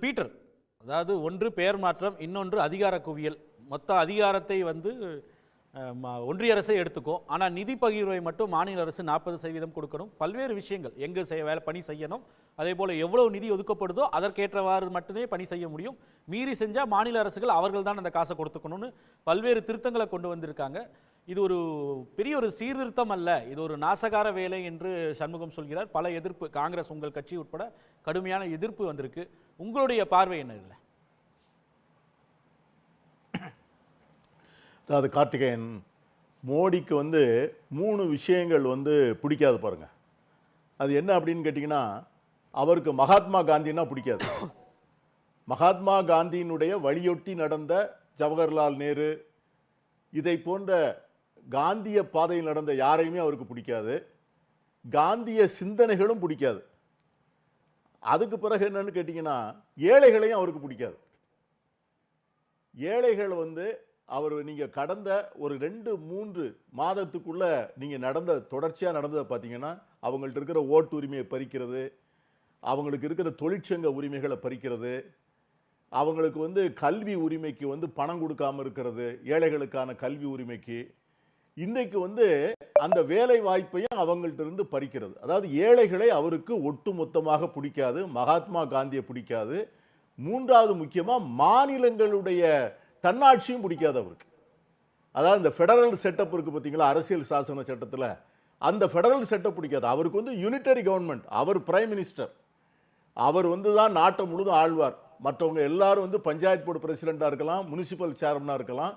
Peter. அதாவது ஒன்று பெயர் மாற்றம் இன்னொன்று அதிகார குவியல் மொத்த அதிகாரத்தை வந்து ம- ஒன்றிய அரசே எடுத்துக்கும். ஆனால் நிதி பகிர்வை மட்டும் மாநில அரசு நாற்பது சதவீதம் கொடுக்கணும். பல்வேறு விஷயங்கள். எங்கே செய்ய வேலை பணி செய்யணும். அதே போல் எவ்வளவு நிதி ஒதுக்கப்படுதோ அதற்கேற்றவாறு மட்டுமே பணி செய்ய முடியும். மீறி செஞ்சால் மாநில அரசுகள் அவர்கள் தான் அந்த காசை கொடுத்துக்கணும்னு பல்வேறு திருத்தங்களை கொண்டு வந்திருக்காங்க. இது ஒரு பெரிய ஒரு சீர்திருத்தம் அல்ல. இது ஒரு நாசகார வேலை என்று சண்முகம் சொல்கிறார். பல எதிர்ப்பு காங்கிரஸ் உங்கள் கட்சி உட்பட கடுமையான எதிர்ப்பு வந்திருக்கு. உங்களுடைய பார்வை என்ன இதில்? அதாவது கார்த்திகேயன் மோடிக்கு வந்து மூணு விஷயங்கள் வந்து பிடிக்காது பாருங்க. அது என்ன அப்படின்னு கேட்டிங்கன்னா அவருக்கு மகாத்மா காந்தின்னா பிடிக்காது. மகாத்மா காந்தியினுடைய வழியொட்டி நடந்த ஜவஹர்லால் நேரு இதை போன்ற காந்திய பாதையில் நடந்த யாரையுமே அவருக்கு பிடிக்காது. காந்திய சிந்தனைகளும் பிடிக்காது. அதுக்கு பிறகு என்னன்னு கேட்டிங்கன்னா ஏழைகளையும் அவருக்கு பிடிக்காது. ஏழைகள் வந்து அவர் நீங்கள் கடந்த ஒரு ரெண்டு மூன்று மாதத்துக்குள்ளே நீங்கள் நடந்த தொடர்ச்சியாக நடந்ததை பார்த்தீங்கன்னா அவங்கள்ட்ட இருக்கிற ஓட்டு உரிமையை பறிக்கிறது அவங்களுக்கு இருக்கிற தொழிற்சங்க உரிமைகளை பறிக்கிறது அவங்களுக்கு வந்து கல்வி உரிமைக்கு வந்து பணம் கொடுக்காம இருக்கிறது ஏழைகளுக்கான கல்வி உரிமைக்கு இன்றைக்கு வந்து அந்த வேலை வாய்ப்பையும் அவங்கள்ட்ட இருந்து பறிக்கிறது. அதாவது ஏழைகளை அவருக்கு ஒட்டு மொத்தமாக பிடிக்காது மகாத்மா காந்தியை பிடிக்காது. மூன்றாவது முக்கியமாக மாநிலங்களுடைய தன்னாட்சியும் பிடிக்காது அவருக்கு. அதாவது இந்த ஃபெடரல் செட்டப் இருக்குது பார்த்தீங்களா? அரசியல் சாசன சட்டத்தில். அந்த ஃபெடரல் செட்டப் பிடிக்காது. அவருக்கு வந்து யூனிட்டரி கவர்மெண்ட் அவர் பிரைம் மினிஸ்டர் அவர் வந்து தான் நாட்டை முழுதும் ஆழ்வார் மற்றவங்க எல்லாரும் வந்து பஞ்சாயத்து போர்டு பிரசிடெண்ட்டாக இருக்கலாம் முனிசிபல் சேர்மனாக இருக்கலாம்.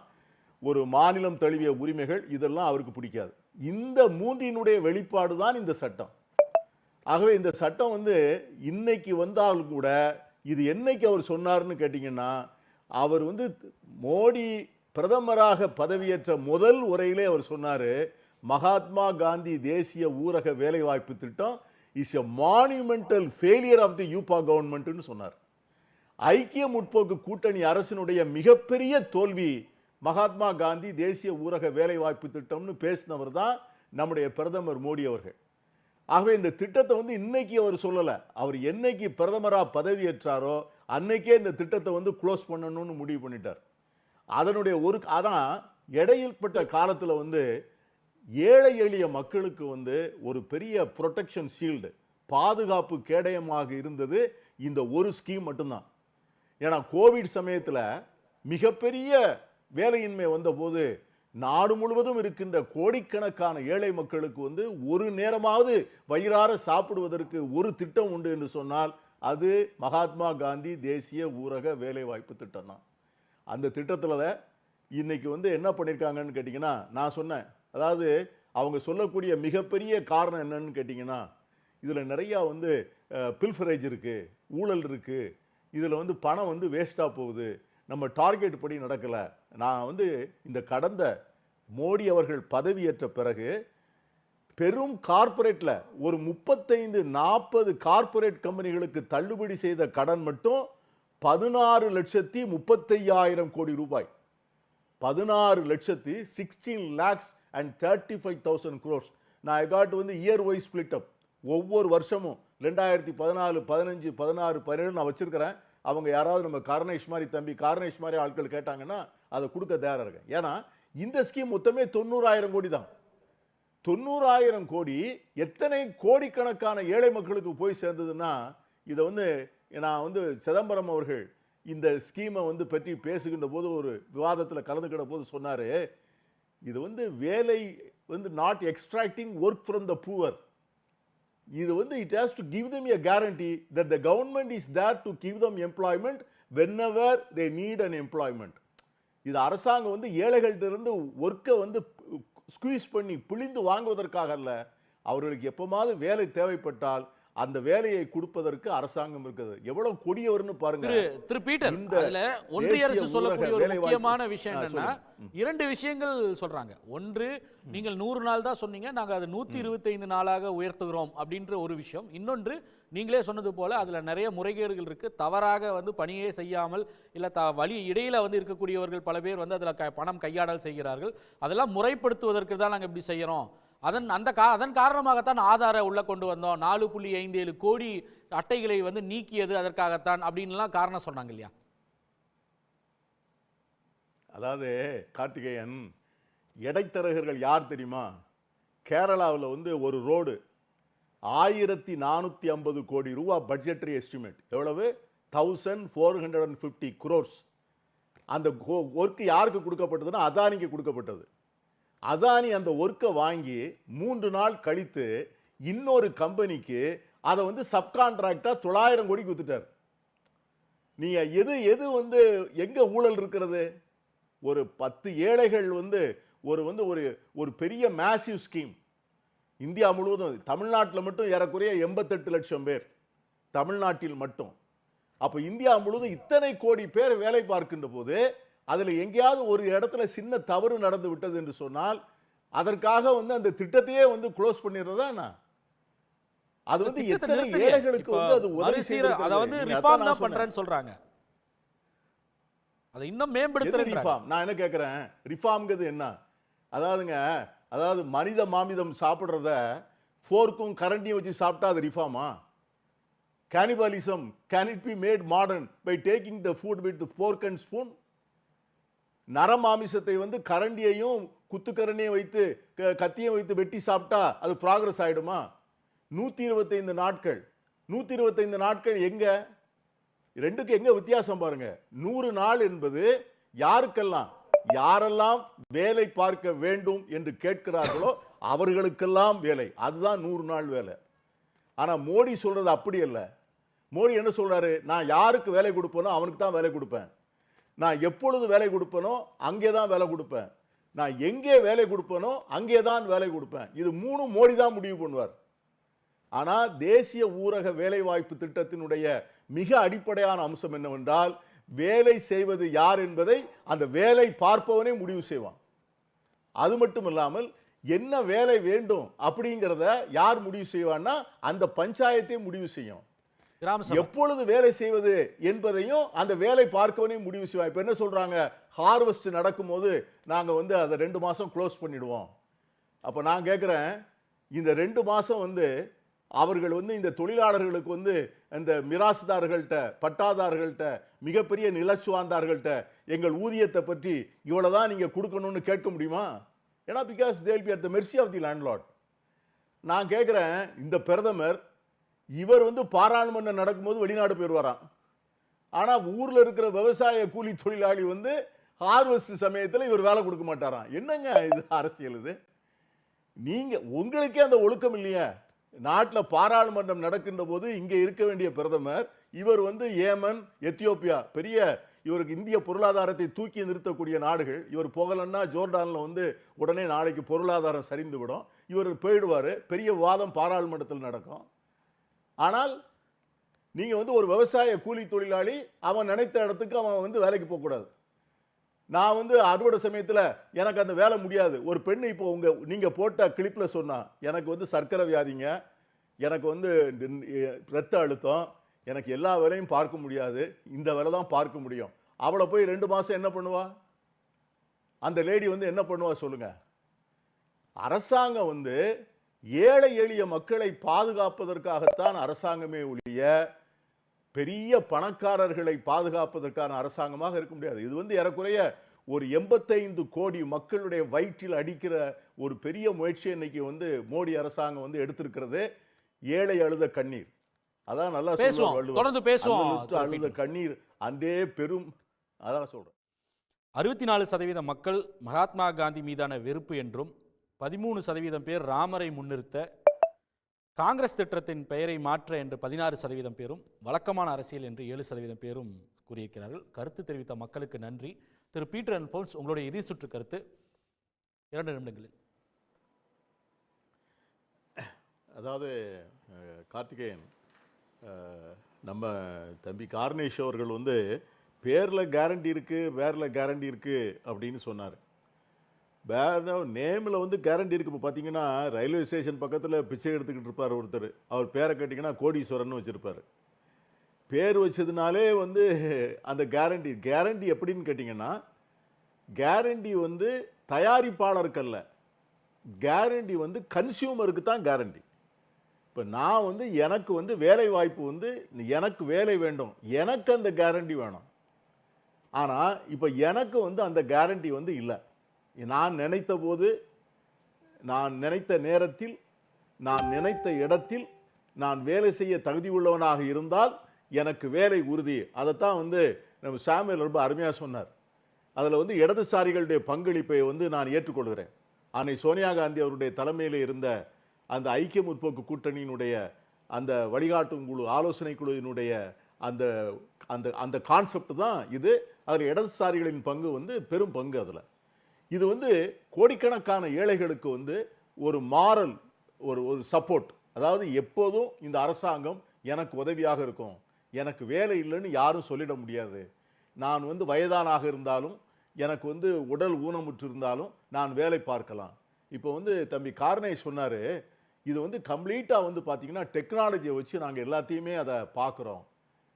ஒரு மாநிலம் தழுவிய உரிமைகள் இதெல்லாம் அவருக்கு பிடிக்காது. இந்த மூன்றினுடைய வெளிப்பாடு தான் இந்த சட்டம். ஆகவே இந்த சட்டம் வந்து இன்னைக்கு வந்தாலும் கூட இது என்னைக்கு அவர் சொன்னார்னு கேட்டிங்கன்னா அவர் வந்து மோடி பிரதமராக பதவியேற்ற முதல் உரையிலே அவர் சொன்னார் மகாத்மா காந்தி தேசிய ஊரக வேலைவாய்ப்பு திட்டம் is a monumental failure of the UPA கவர்மெண்ட்னு சொன்னார். ஐக்கிய முற்போக்கு கூட்டணி அரசினுடைய மிகப்பெரிய தோல்வி மகாத்மா காந்தி தேசிய ஊரக வேலைவாய்ப்பு திட்டம்னு பேசினவர் தான் நம்முடைய பிரதமர் மோடி அவர்கள். ஆகவே இந்த திட்டத்தை வந்து இன்னைக்கு அவர் சொல்லலை. அவர் என்னைக்கு பிரதமராக பதவியேற்றாரோ அன்னைக்கே இந்த திட்டத்தை வந்து க்ளோஸ் பண்ணணும்னு முடிவு பண்ணிட்டார். அதனுடைய ஒரு அதான் இடையில்பட்ட காலத்தில் வந்து ஏழை எளிய மக்களுக்கு வந்து ஒரு பெரிய ப்ரொடெக்ஷன் ஷீல்டு பாதுகாப்பு கேடயமாக இருந்தது இந்த ஒரு ஸ்கீம் மட்டும்தான். ஏன்னா கோவிட் சமயத்தில் மிகப்பெரிய வேலையின்மை வந்தபோது நாடு முழுவதும் இருக்கின்ற கோடிக்கணக்கான ஏழை மக்களுக்கு வந்து ஒரு நேரமாவது வயிறார சாப்பிடுவதற்கு ஒரு திட்டம் உண்டு என்று சொன்னால் அது மகாத்மா காந்தி தேசிய ஊரக வேலைவாய்ப்பு திட்டம் தான். அந்த திட்டத்தில் இன்னைக்கு வந்து என்ன பண்ணியிருக்காங்கன்னு கேட்டிங்கன்னா நான் சொன்னேன். அதாவது அவங்க சொல்லக்கூடிய மிகப்பெரிய காரணம் என்னன்னு கேட்டிங்கன்னா இதில் நிறையா வந்து பில்ஃபரேஜ் இருக்குது ஊழல் இருக்குது இதில் வந்து பணம் வந்து வேஸ்ட்டாக போகுது நம்ம டார்கெட் படி நடக்கலை நான் வந்து இந்த கடந்த மோடி அவர்கள் பதவியேற்ற பிறகு பெரும் கார்ப்பரேட்டில் ஒரு முப்பத்தைந்து நாற்பது கார்ப்பரேட் கம்பெனிகளுக்கு தள்ளுபடி செய்த கடன் மட்டும் பதினாறு லட்சத்தி முப்பத்தையாயிரம் கோடி ரூபாய். பதினாறு லட்சத்தி sixteen lakhs and thirty five thousand crores நான் எகாட் வந்து இயர் வைஸ் ஸ்பிளிட் அப் ஒவ்வொரு வருஷமும் ரெண்டாயிரத்தி பதினாலு பதினஞ்சு பதினாறு பதினேழு நான் வச்சுருக்கிறேன். அவங்க யாராவது நம்ம கார்னேஷ் மாதிரி தம்பி கார்னேஷ் மாதிரி ஆட்கள் கேட்டாங்கன்னா அதை கொடுக்க தயாராக. இருக்கேன் ஏன்னா இந்த ஸ்கீம் மொத்தமே தொண்ணூறாயிரம் கோடி தான். தொண்ணூறாயிரம் கோடி எத்தனை கோடிக்கணக்கான ஏழை மக்களுக்கு போய் சேர்ந்ததுன்னா இதை வந்து நான் வந்து சிதம்பரம் அவர்கள் இந்த ஸ்கீமை வந்து பற்றி பேசுகின்ற போது ஒரு விவாதத்தில் கலந்துக்கிற போது சொன்னார் இது வந்து வேலை வந்து not extracting work from the poor இது வந்து it has to give them a guarantee that the government is there to give them employment whenever they need an employment இது அரசாங்கம் வந்து ஏழைகள்டிருந்து ஒர்க்கை வந்து ஸ்குவீஸ் பண்ணி பிழிந்து வாங்குவதற்காக அல்ல அவர்களுக்கு எப்போமாவது வேலை தேவைப்பட்டால் அந்த வேலையை கொடுப்பதற்கு அரசாங்கம் இருக்குது. எவ்வளவு கொடியவர்னு பாருங்க. திரு பீட்டர் இந்த அதுல ஒன்றிய அரசு சொல்லக்கூடிய ஒரு முக்கியமான விஷயம் என்னன்னா இரண்டு விஷயங்கள் சொல்றாங்க. ஒன்று நீங்கள் நூறு நாள் தான் சொன்னீங்க நாங்க அதை நூத்தி இருபத்தைந்து நாளாக உயர்த்துகிறோம் அப்படின்ற ஒரு விஷயம். இன்னொன்று நீங்களே சொன்னது போல அதுல நிறைய முறைகேடுகள் இருக்கு. தவறாக வந்து பணியே செய்யாமல் இல்ல த வழி இடையில வந்து இருக்கக்கூடியவர்கள் பல பேர் வந்து அதுல பணம் கையாடல் செய்கிறார்கள். அதெல்லாம் முறைப்படுத்துவதற்கு தான் நாங்க இப்படி செய்யறோம். அதன் அந்த கா அதன் காரணமாகத்தான் ஆதார உள்ளே கொண்டு வந்தோம். நாலு புள்ளி ஐந்து ஏழு கோடி அட்டைகளை வந்து நீக்கியது அதற்காகத்தான் அப்படின்லாம் காரணம் சொன்னாங்க இல்லையா? அதாவது கார்த்திகேயன் இடைத்தரகர்கள் யார் தெரியுமா? கேரளாவில் வந்து ஒரு ரோடு ஆயிரத்தி நானூற்றி ஐம்பது கோடி ரூபா பட்ஜெட்ரி எஸ்டிமேட் எவ்வளவு? Thousand four hundred and fifty crores அந்த ஒர்க்கு யாருக்கு கொடுக்கப்பட்டதுன்னா அதானிக்கு கொடுக்கப்பட்டது. அதானி அந்த ஒர்க்கை வாங்கி மூன்று நாள் கழித்து இன்னொரு கம்பெனிக்கு அதை வந்து சப்கான்ட்ராக்டாக தொள்ளாயிரம் கோடிக்கு வித்துட்டார் நீங்கள் எது எது வந்து எங்க ஊழல் இருக்கிறது? ஒரு பத்து ஏழைகள் வந்து ஒரு வந்து ஒரு ஒரு பெரிய மேசிவ் ஸ்கீம் இந்தியா முழுவதும் தமிழ்நாட்டில் மட்டும் ஏறக்குறைய எண்பத்தெட்டு லட்சம் பேர். தமிழ்நாட்டில் மட்டும். அப்போ இந்தியா முழுவதும் இத்தனை கோடி பேர் வேலை பார்க்கின்ற போது அதில் எங்கேயாவது ஒரு இடத்துல சின்ன தவறு நடந்து விட்டது என்று சொன்னால் அதற்காக வந்து அந்த திட்டத்தையே வந்து க்ளோஸ் பண்ணிடுறதா என்ன? அது வந்து எத்தனை. ஏழைகளுக்கு வந்து அது உதவி. அதை வந்து ரிஃபார்ம் தான் நான். பண்றேன்னு சொல்றாங்க அதை இன்னும் எது மேம்படுத்துறேன் ரிஃபார்ம் நான் என்ன கேட்குறேன் ரிஃபார்ம்ங்கிறது என்ன அதாவதுங்க அதாவது மனித மாமிதம் சாப்பிட்றத ஃபோர்க்கும் கரண்டியும் வச்சு சாப்பிட்டா அது ரிஃபார்மா cannibalism can it be made modern by taking the food with fork and spoon நரமாமிசத்தை வந்து கரண்டியையும் குத்துக்கரண்டியும் வைத்து க- கத்தியும் வைத்து வெட்டி சாப்பிட்டா அது ப்ராக்ரஸ் ஆகிடுமா நூற்றி இருபத்தைந்து நாட்கள். நூற்றி இருபத்தைந்து நாட்கள் எங்கே? ரெண்டுக்கு எங்கே வித்தியாசம் பாருங்க. நூறு நாள் என்பது யாருக்கெல்லாம்? யாரெல்லாம் வேலை பார்க்க வேண்டும் என்று கேட்கிறார்களோ அவர்களுக்கெல்லாம் வேலை. அதுதான் நூறு நாள் வேலை. ஆனால் மோடி சொல்கிறது அப்படி இல்லை மோடி என்ன சொல்கிறாரு நான் யாருக்கு வேலை கொடுப்பேனோ அவனுக்கு தான் வேலை கொடுப்பேன். நான் எப்பொழுது வேலை கொடுப்பேனோ அங்கே தான் வேலை கொடுப்பேன். நான் எங்கே வேலை கொடுப்பேனோ அங்கே தான் வேலை கொடுப்பேன். இது மூணு மோடி தான் முடிவு பண்ணுவார். ஆனால் தேசிய ஊரக வேலைவாய்ப்பு திட்டத்தினுடைய மிக அடிப்படையான அம்சம் என்னவென்றால் வேலை செய்வது யார் என்பதை அந்த வேலை பார்ப்பவனே முடிவு செய்வான். அது மட்டும் இல்லாமல் என்ன வேலை வேண்டும் அப்படிங்கிறத யார் முடிவு செய்வான்னா அந்த பஞ்சாயத்தே முடிவு செய்யும். எப்பொழுது வேலை செய்வது என்பதையும் அந்த வேலை பார்க்கவனே முடிவு செய்வோம் இப்போ என்ன சொல்றாங்க? ஹார்வெஸ்ட் நடக்கும்போது நாங்க வந்து அதை ரெண்டு மாசம் க்ளோஸ் பண்ணிடுவோம். அப்போ நான் கேட்குறேன் இந்த ரெண்டு மாசம் வந்து அவர்கள் வந்து இந்த தொழிலாளர்களுக்கு வந்து இந்த மிராசுதார்கள்ட்ட பட்டாதார்கள்ட்ட மிகப்பெரிய நிலச்சுவாந்தார்கள்ட்ட எங்கள் ஊதியத்தை பற்றி இவ்வளோதான் நீங்கள் கொடுக்கணும்னு கேட்க முடியுமா? ஏன்னா because they'll be at the mercy of the landlord நான் கேட்குறேன் இந்த பிரதமர் இவர் வந்து பாராளுமன்றம் நடக்கும்போது வெளிநாடு போயிடுவாராம். ஆனால் ஊரில் இருக்கிற விவசாய கூலி தொழிலாளி வந்து ஹார்வெஸ்ட் சமயத்தில் இவர் வேலை கொடுக்க மாட்டாராம். என்னங்க இது அரசியல் இது? நீங்கள் உங்களுக்கே அந்த ஒழுக்கம் இல்லையா. நாட்டில் பாராளுமன்றம் நடக்கின்ற போது இங்கே இருக்க வேண்டிய பிரதமர் இவர் வந்து ஏமன் எத்தியோப்பியா பெரிய இவருக்கு இந்திய பொருளாதாரத்தை தூக்கி நிறுத்தக்கூடிய நாடுகள். இவர் போகலன்னா ஜோர்டானில் வந்து உடனே நாளைக்கு பொருளாதாரம் சரிந்து விடும் இவர் போயிடுவாரு. பெரிய வாதம் பாராளுமன்றத்தில் நடக்கும். ஆனால் நீங்கள் வந்து ஒரு விவசாய கூலி தொழிலாளி அவன் நினைத்த இடத்துக்கு அவன் வந்து வேலைக்கு போகக்கூடாது நான் வந்து அறுவடை சமயத்தில் எனக்கு அந்த வேலை முடியாது. ஒரு பெண் இப்போ உங்கள் நீங்கள் போட்ட கிளிப்பில் சொன்னால் எனக்கு வந்து சர்க்கரை வியாதிங்க எனக்கு வந்து ரத்த அழுத்தம் எனக்கு எல்லா வேலையும் பார்க்க முடியாது. இந்த வேலை தான் பார்க்க முடியும். அவளை போய் ரெண்டு மாதம் என்ன பண்ணுவா? அந்த லேடி வந்து என்ன பண்ணுவா சொல்லுங்கள் அரசாங்கம் வந்து ஏழை எளிய மக்களை பாதுகாப்பதற்காகத்தான் அரசாங்கமே ஒழிய பெரிய பணக்காரர்களை பாதுகாப்பதற்கான அரசாங்கமாக இருக்க முடியாது. இது வந்து ஏறக்குறைய ஒரு எண்பத்தைந்து கோடி மக்களுடைய வயிற்றில் அடிக்கிற ஒரு பெரிய முயற்சி இன்னைக்கு வந்து மோடி அரசாங்கம் வந்து எடுத்திருக்கிறது. ஏழை அழுத கண்ணீர். அதான் நல்லா பேசுவோம். தொடர்ந்து பேசுவோம். அழுத. கண்ணீர் அன்றே பெரும் அதான் சொல்றேன். அறுபத்தி நாலு சதவீத மக்கள் மகாத்மா காந்தி மீதான வெறுப்பு என்றும் பதிமூணு சதவீதம் பேர் ராமரை முன்னிறுத்த காங்கிரஸ் திட்டத்தின் பெயரை மாற்ற என்று பதினாறு சதவீதம் பேரும் வழக்கமான அரசியல் என்று ஏழு சதவீதம் பேரும் கூறியிருக்கிறார்கள். கருத்து தெரிவித்த மக்களுக்கு நன்றி. திரு பீட்டர் அண்ட் போல்ஸ் உங்களுடைய இறுதி சுற்று கருத்து. இரண்டு நிமிடங்களில். அதாவது கார்த்திகேயன் நம்ம தம்பி கார்னேஷ் அவர்கள் வந்து பேரில் கேரண்டி இருக்குது பேரில் கேரண்டி இருக்குது அப்படின்னு சொன்னார். வேறு நேமில் வந்து கேரண்டி இருக்குது இப்போ பார்த்தீங்கன்னா ரயில்வே ஸ்டேஷன் பக்கத்தில் பிச்சை எடுத்துக்கிட்டு இருப்பார் ஒருத்தர். அவர் பேரை கேட்டிங்கன்னா கோடீஸ்வரன் வச்சுருப்பார். பேர் வச்சதுனாலே வந்து அந்த கேரண்டி கேரண்டி எப்படின்னு கேட்டிங்கன்னா கேரண்டி வந்து தயாரிப்பாளருக்கல்ல. கேரண்டி வந்து கன்சியூமருக்கு தான் கேரண்டி இப்போ நான் வந்து எனக்கு வந்து வேலை வாய்ப்பு வந்து எனக்கு வேலை வேண்டும். எனக்கு அந்த கேரண்டி வேணும். ஆனால் இப்போ எனக்கு வந்து அந்த கேரண்டி வந்து இல்லை. நான் நினைத்த போது நான் நினைத்த நேரத்தில் நான் நினைத்த இடத்தில் நான் வேலை செய்ய தகுதி உள்ளவனாக இருந்தால் எனக்கு வேலை உறுதி. அதைத்தான் வந்து நம்ம சாமியல் ரொம்ப அருமையாக சொன்னார். அதில் வந்து இடதுசாரிகளுடைய பங்களிப்பை வந்து நான் ஏற்றுக்கொள்கிறேன். அன்னை சோனியா காந்தி அவருடைய தலைமையில் இருந்த அந்த ஐக்கிய முற்போக்கு கூட்டணியினுடைய அந்த வழிகாட்டும் குழு ஆலோசனை குழுவினுடைய அந்த அந்த அந்த கான்செப்ட் தான் இது. அதில் இடதுசாரிகளின் பங்கு வந்து பெரும் பங்கு அதில். இது வந்து கோடிக்கணக்கான ஏழைகளுக்கு வந்து ஒரு மாரல் ஒரு ஒரு சப்போர்ட் அதாவது எப்போதும் இந்த அரசாங்கம் எனக்கு உதவியாக இருக்கும். எனக்கு வேலை இல்லைன்னு யாரும் சொல்லிட முடியாது. நான் வந்து வயதானாக இருந்தாலும் எனக்கு வந்து உடல் ஊனமுற்று இருந்தாலும் நான் வேலை பார்க்கலாம். இப்போ வந்து தம்பி காரணை சொன்னார் இது வந்து கம்ப்ளீட்டாக வந்து பார்த்தீங்கன்னா டெக்னாலஜியை வச்சு நாங்கள் எல்லாத்தையுமே அதை பார்க்குறோம்.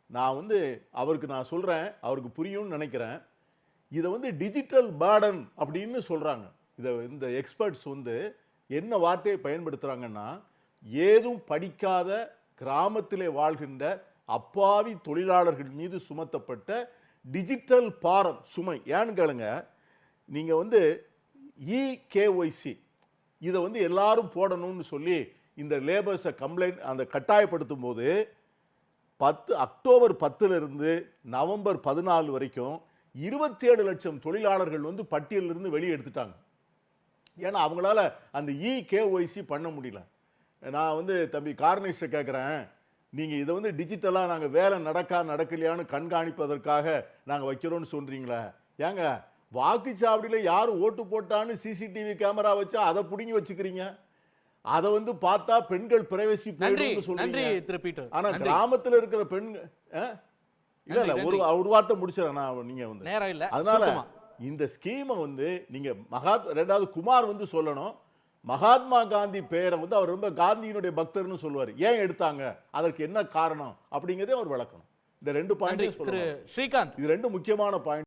நான் வந்து அவருக்கு நான் சொல்கிறேன் அவருக்கு புரியும்னு நினைக்கிறேன். இதை வந்து டிஜிட்டல் பேர்டன் அப்படின்னு சொல்கிறாங்க இதை இந்த எக்ஸ்பர்ட்ஸ் வந்து என்ன வார்த்தையை பயன்படுத்துகிறாங்கன்னா ஏதும் படிக்காத கிராமத்திலே வாழ்கின்ற அப்பாவி தொழிலாளர்கள் மீது சுமத்தப்பட்ட டிஜிட்டல் பாரம் சுமை. ஏன்னு கேளுங்க நீங்கள் வந்து இகேஒய்சி இதை வந்து எல்லாரும் போடணும்னு சொல்லி இந்த லேபர்ஸை கம்ப்ளைண்ட் அந்த கட்டாயப்படுத்தும் போது பத்து அக்டோபர் பத்துலேருந்து நவம்பர் பதினாலு வரைக்கும் இருபத்தேழு லட்சம் தொழிலாளர்கள் வந்து பட்டியலிருந்து வெளியே எடுத்துட்டாங்க ஏன்னா அவங்களால அந்த E இகேஒய்சி பண்ண முடியல. நான் வந்து தம்பி கார்னிஸ்ட்டை கேட்குறேன் நீங்கள் இதை வந்து டிஜிட்டலாக நாங்கள் வேலை நடக்கா நடக்கலையான்னு கண்காணிப்பதற்காக நாங்கள் வைக்கிறோம்னு சொல்கிறீங்களே ஏங்க வாக்குச்சாவடியில் யார் ஓட்டு போட்டான்னு சிசிடிவி கேமரா வச்சா அதை பிடுங்கி வச்சுக்கிறீங்க? அதை வந்து பார்த்தா பெண்கள் பிரைவசி நன்றி திரு பீட்டர். ஆனா நன்றி. கிராமத்துல இருக்கிற பெண் ஆ? இல்ல இல்ல ஒரு ஒரு வார்த்தை முடிச்சிடறேன் நான் நீங்க வந்து. நேரம் இல்ல அதனால. இந்த ஸ்கீமை வந்து நீங்க மகாத் ரெண்டாவது குமார் வந்து சொல்லணும். மகாத்மா காந்தி பெயரை வந்து அவர் ரொம்ப காந்தியினுடைய பக்தர்னு சொல்லுவார். ஏன் எடுத்தாங்க? அதற்கு என்ன காரணம்? அப்படிங்கறதே அவர் விளக்கணும். இந்த ரெண்டு பாயிண்ட் ஸ்ரீகாந்த். இது ரெண்டு முக்கியமான பாயிண்ட்.